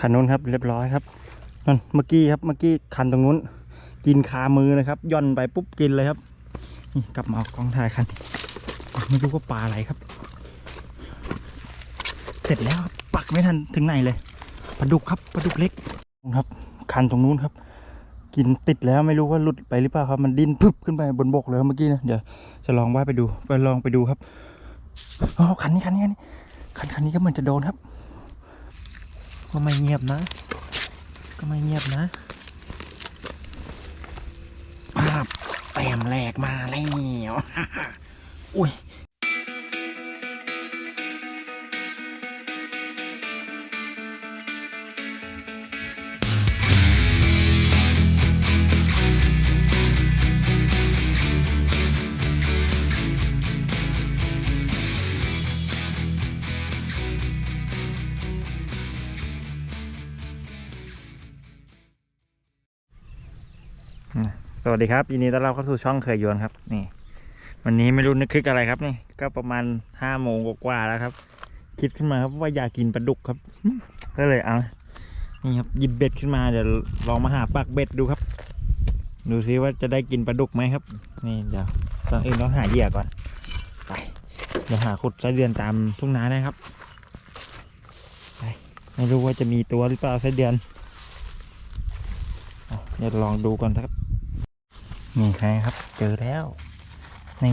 คันนู้นครับเรียบร้อยครับนั่นเมื่อกี้ครับเมื่อกี้คันตรงนู้น กินคามือนะครับย่อนไปปุ๊บกินเลยครับนี่กลับมาเอากล้องถ่ายคันไม่รู้ว่าปลาอะไรครับ เสร็จแล้วปักไม่ทันถึงไหนเลยปลาดุกครับปลาดุกเล็กครับ คันตรงนู้นครับ กินติดแล้วไม่รู้ว่าหลุดไปหรือเปล่าครับมันดิ้นพึบขึ้นไปบนบกเลยเมื่อกี้นะเดี๋ยวจะลองว่ายไปดูไปลองไปดูครับอ๋อคันนี้คันนี้คันนี้คันคันนี้ก็เหมือนจะโดนครับ ก็ไม่เงียบนะ ก็ไม่เงียบนะภาพแต้มแหลกมาแล้วอุ้ย วัสดีครับยินดีต้อนรับเข้าสู่ช่องเคยยวนครับ นี่ วันนี้ไม่รู้นึกคึกอะไรครับนี่ ก็ประมาณห้าโมงกว่าแล้วครับ คิดขึ้นมาครับว่าอยากกินปลาดุกครับ ก็เลยเอานี่ครับหยิบเบ็ดขึ้นมาเดี๋ยวลองมาหาปักเบ็ดดูครับ ดูซิว่าจะได้กินปลาดุกไหมครับ นี่เดี๋ยวต้องเองต้องหาเหยื่อก่อนไปเดี๋ยวหาขุดไส้เดือนตามทุ่งนานะครับไปไม่รู้ว่าจะมีตัวหรือเปล่าไส้เดือนเดี๋ยวลองดูก่อนครับ นี่ใครครับ เจอแล้ว นี่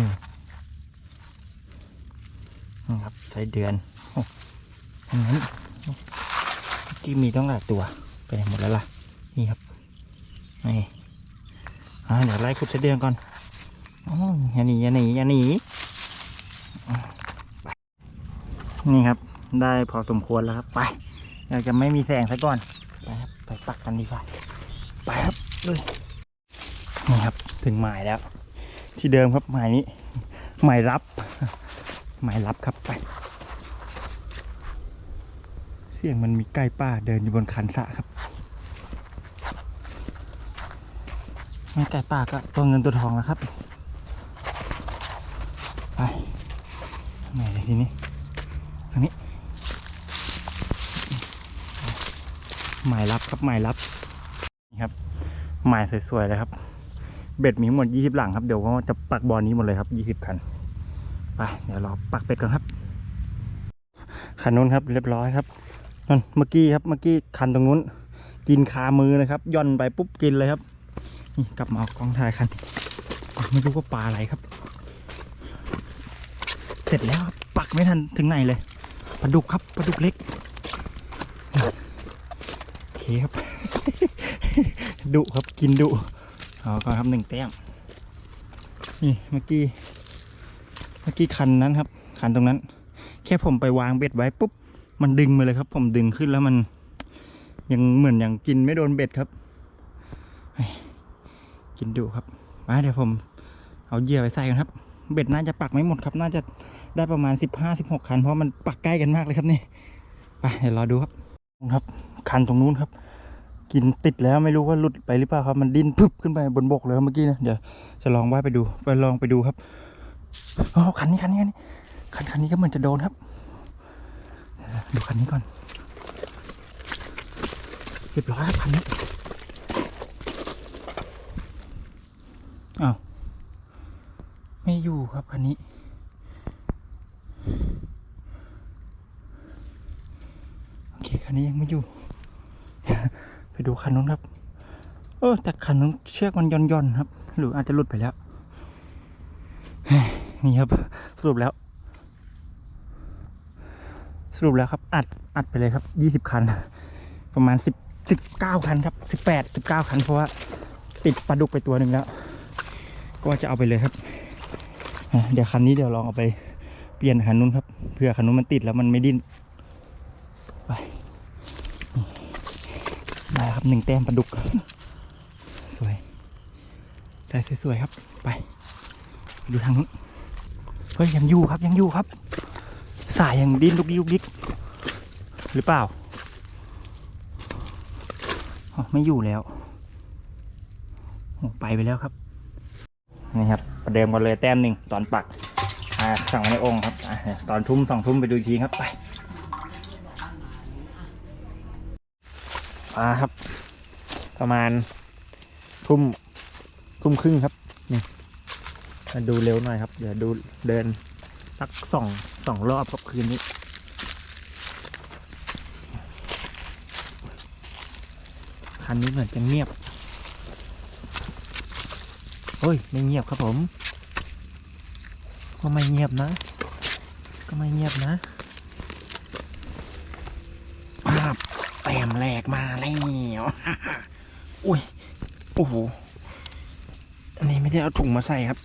นี่ครับไส้เดือนอ้อันนั้นที่มีต้องหลายตัวไปไหนหมดแล้วล่ะ นี่ครับนี่อ่าเดี๋ยวไล่ขุดไส้เดือนก่อนอ๋ออย่าหนีอย่าหนีอย่าหนีนี่ครับ ได้พอสมควรแล้วครับ ไปเราจะไม่มีแสงซะก่อนไปครับไปปักกันดีกว่าไปครับเลยนี่ครับ ถึงหมายแล้ว ที่เดิมครับหมายนี้ หมายรับ หมายรับครับไป เสียงมันมีไก่ป้าเดินอยู่บนคันสะครับไม่ไก่ป้าก็ตัวเงินตัวทองแล้วครับ ไปไหนทีนี้ทางนี้ หมายรับครับหมายรับนี่ครับ หมายสวยๆเลยครับ เบ็ดมีทั้งหมด 20 หลังครับ เดี๋ยวก็จะปักบอลนี้หมดเลยครับ 20 คัน ไป เดี๋ยวรอปักเป็ดก่อนครับ คันนู้นครับ เรียบร้อยครับนั่นเมื่อกี้ครับ เมื่อกี้คันตรงนู้น กินคามือนะครับ ย่อนไปปุ๊บกินเลยครับ นี่กลับมาเอากล้องถ่ายคัน ไม่รู้ว่าปลาอะไรครับ เสร็จแล้วปักไม่ทันถึงไหนเลย ปลาดุกครับ ปลาดุกเล็กโอเคครับ ดุครับ กินดุ เอาก็ครับหนึ่งแต้มนี่เมื่อกี้เมื่อกี้คันนั้นครับ คันตรงนั้น แค่ผมไปวางเบ็ดไว้ปุ๊บมันดึงมาเลยครับ ผมดึงขึ้นแล้วมันยังเหมือนอย่างกินไม่โดนเบ็ดครับกินดุครับมาเดี๋ยวผมเอาเหยื่อไปใส่กันครับ เบ็ดน่าจะปักไม่หมดครับ น่าจะได้ประมาณสิบห้าสิบหกคัน เพราะมันปักใกล้กันมากเลยครับนี่ ไปเดี๋ยวรอดูครับครับ คันตรงนู้นครับ กินติดแล้วไม่รู้ว่าหลุดไปหรือเปล่าครับมันดิ้นพึบขึ้นไปบนบกเลยเมื่อกี้นะเดี๋ยวจะลองว่ายไปดูไปลองไปดูครับอ๋อคันนี้คันนี้คันนี้คันคันนี้ก็เหมือนจะโดนครับ ดูคันนี้ก่อนเรียบร้อยครับคันนี้อ้าวไม่อยู่ครับคันนี้โอเคคันนี้ยังไม่อยู่ ไปดูคันนู้นครับ เออ แต่คันนู้นเชือกมันย่อนๆครับ หรืออาจจะหลุดไปแล้ว นี่ครับ สรุปแล้ว สรุปแล้วครับ อัด อัดไปเลยครับยี่สิบคัน ประมาณสิบสิบเก้าคันครับสิบแปดสิบเก้าคัน เพราะว่าติดปลาดุกไปตัวหนึ่งแล้ว ก็จะเอาไปเลยครับ เดี๋ยวคันนี้เดี๋ยวลองเอาไปเปลี่ยนคันนู้นครับเผื่อคันนู้นมันติดแล้วมันไม่ดิ้น ไปนี่ได้ครับ หนึ่งแต้มปลาดุก สวยแต่สวยๆครับ ไป ดูทางนู้นเฮ้ยยังอยู่ครับยังอยู่ครับ สายยังดิ้นลุกดิ๊กลุกดิ๊กหรือเปล่าอ๋อไม่อยู่แล้วไปไปแล้วครับนี่ครับประเดิมกันเลยแต้มหนึ่งตอนปักอ่าสั่งไว้ในองค์ครับอ่าตอนทุ่มสองทุ่มไปดูทีครับไป มาครับ ประมาณทุ่มทุ่มครึ่งครับนี่มาดูเร็วหน่อยครับ เดี๋ยวดูเดินสักสองสองรอบครับคืนนี้คันนี้เหมือนจะเงียบโอ้ยไม่เงียบครับผม ก็ไม่เงียบนะ ก็ไม่เงียบนะภาพ แต้มแรกมาแล้วอุ้ย โอ้โห อันนี้ไม่ได้เอาถุงมาใส่ครับ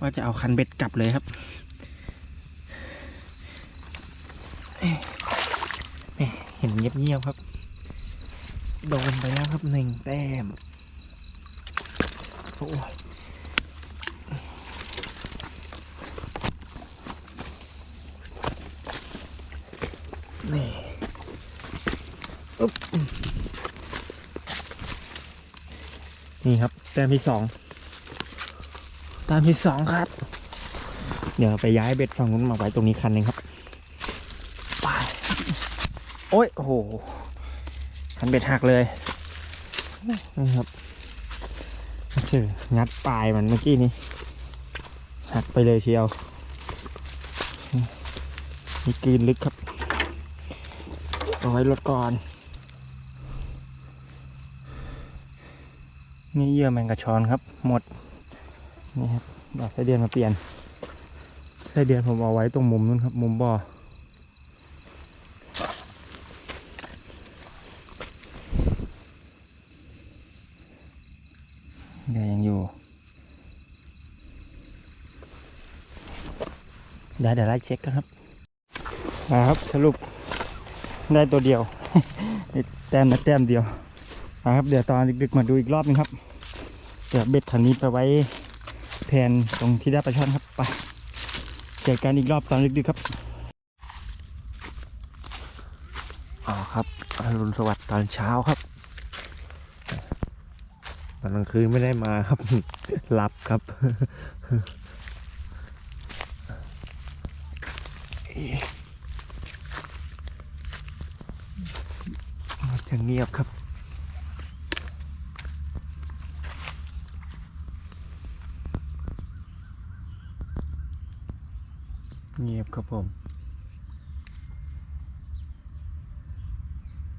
ว่าจะเอาคันเบ็ดกลับเลยครับเอ๊ะเอ๊ะเห็นเงียบๆครับ โดนไปแล้วครับหนึ่งแต้ม โอ้ย นี่ครับ แต้มที่สองแต้มที่สองครับ เดี๋ยวไปย้ายเบ็ดฝั่งนู้นมาไว้ตรงนี้คันหนึ่งครับไปโอ้ยโอ้โหคันเบ็ดหักเลยนี่ครับเจองัดปลายมันเมื่อกี้นี้หักไปเลยเชียวนี่กลืนลึกครับเอาไว้รถก่อน นี่เยื่อแมงกะชอนครับ หมด นี่ครับเดี๋ยวไส้เดือนมาเปลี่ยนไส้เดือนผมเอาไว้ตรงมุมนู้นครับ มุมบ่อเดี๋ยวยังอยู่เดี๋ยวเดี๋ยวไล่เช็คกันครับมาครับ สรุปได้ตัวเดียว แต้มนะแต้มเดียวมาครับ เดี๋ยวตอนดึกๆมาดูอีกรอบนึงครับ เดี๋ยวเบ็ดคันนี้ไปไว้แทนตรงที่ได้ปลาช่อนครับไปเจอกันอีกรอบตอนดึกๆครับอ๋อครับอรุณสวัสดิ์ตอนเช้าครับตอนกลางคืนไม่ได้มาครับ หลับครับจะเงียบครับ เงียบครับผม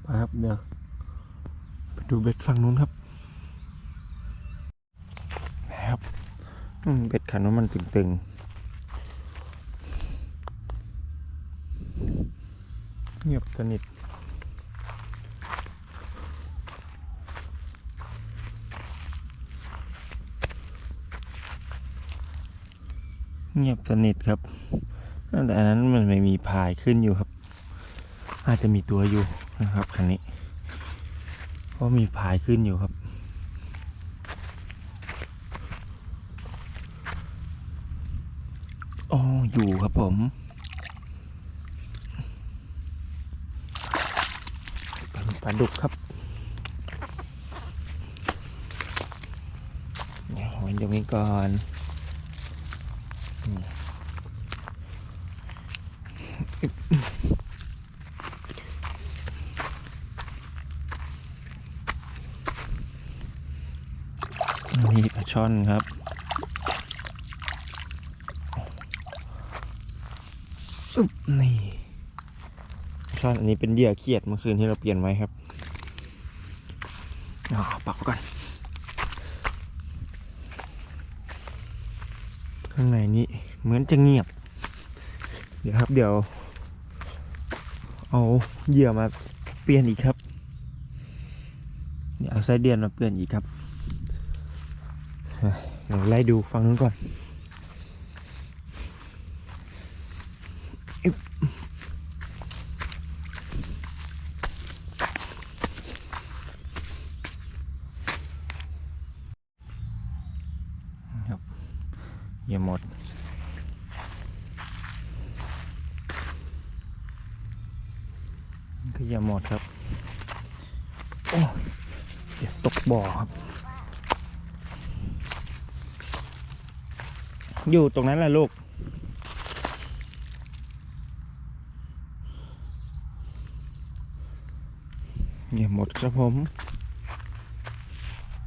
ไปครับเดี๋ยวไปดูเบ็ดฝั่งนู้นครับครับอืมเบ็ดขันว่ามันตึงๆ เงียบสนิทเงียบสนิทครับ แต่อันนั้นมันไม่มีพายขึ้นอยู่ครับ อาจจะมีตัวอยู่นะครับคันนี้เพราะมีพายขึ้นอยู่ครับ อ๋อ อยู่ครับผมปลาดุกครับเดี๋ยวไว้ตรงนี้ก่อนอึ๊บนี่ปลา ช่อนครับ อึ๊บนี่ช่อนอันนี้เป็นเหยื่อเขียดเมื่อคืนที่เราเปลี่ยนไว้ครับอ๋อปักก่อน ข้างในนี้เหมือนจะเงียบ เดี๋ยวครับเดี๋ยว เอาเหยื่อมาเปลี่ยนอีกครับ เดี๋ยวเอาไส้เดือนมาเปลี่ยนอีกครับ เฮ้ยเดี๋ยวไล่ดูฟังนู้นก่อนครับอย่าหมดก็อย่าหมดครับ โอ้ยเดี๋ยวตกบ่อครับ อยู่ตรงนั้นแหละลูก เงียหมดครับผม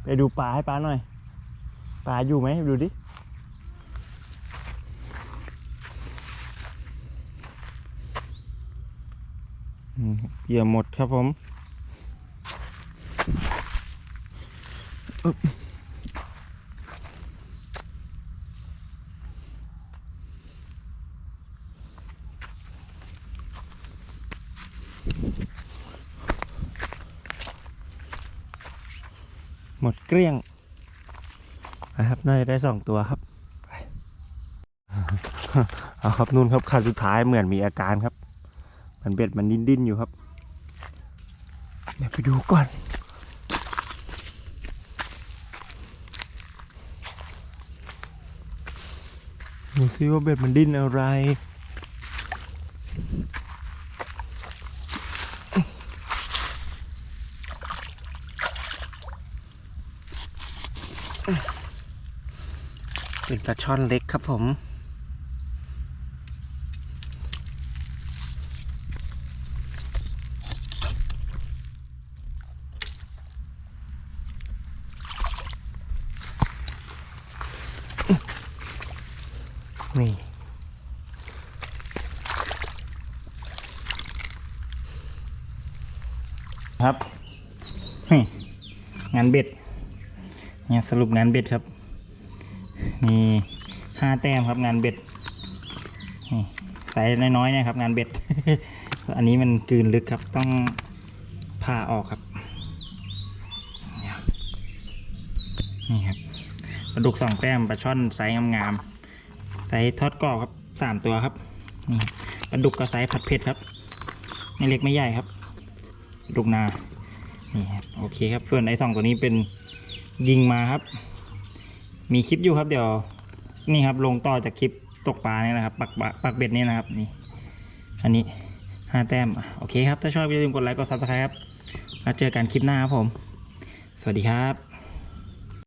ไปดูปลาให้ปลาหน่อย ปลาอยู่ไหมดูดิ เหยื่อหมดครับผม หมดเกลี้ยงนะครับน่าจะได้สองตัวครับเอาครับนู่นครับคันสุดท้ายเหมือนมีอาการครับ มันเบ็ดมันดิ้นดิ้นอยู่ครับเดี๋ยวไปดูก่อนดูซิว่าเบ็ดมันดิ้นอะไราช่อนเล็กครับผม นี่ครับงานเบ็ดเนี่ยสรุปงานเบ็ดครับ มีห้าแต้มครับงานเบ็ดนี่น้อยๆนะครับ งานเบ็ด อันนี้มันกืนลึกครับต้องผ่าออกครับนี่ครับปลาดุกสองแต้มปลาช่อนไซส์งามๆไซส์ทอดกรอบครับสามตัวครับนี่ปลาดุกกับไซส์ผัดเผ็ดครับไม่เล็กไม่ใหญ่ครับลาดุกนานี่ครับโอเคครับส่วนไอ้สองตัวนี้เป็นยิงมาครับ มีคลิปอยู่ครับเดี๋ยวนี่ครับลงต่อจากคลิปตกปลาเนี่ยนะครับปักปะปักเบ็ดนี่นะครับนี่อันนี้ห้าแต้มโอเคครับถ้าชอบอย่าลืมกดไลค์กดซับสไครต์ครับแล้วเจอกันคลิปหน้าครับผม สวัสดีครับ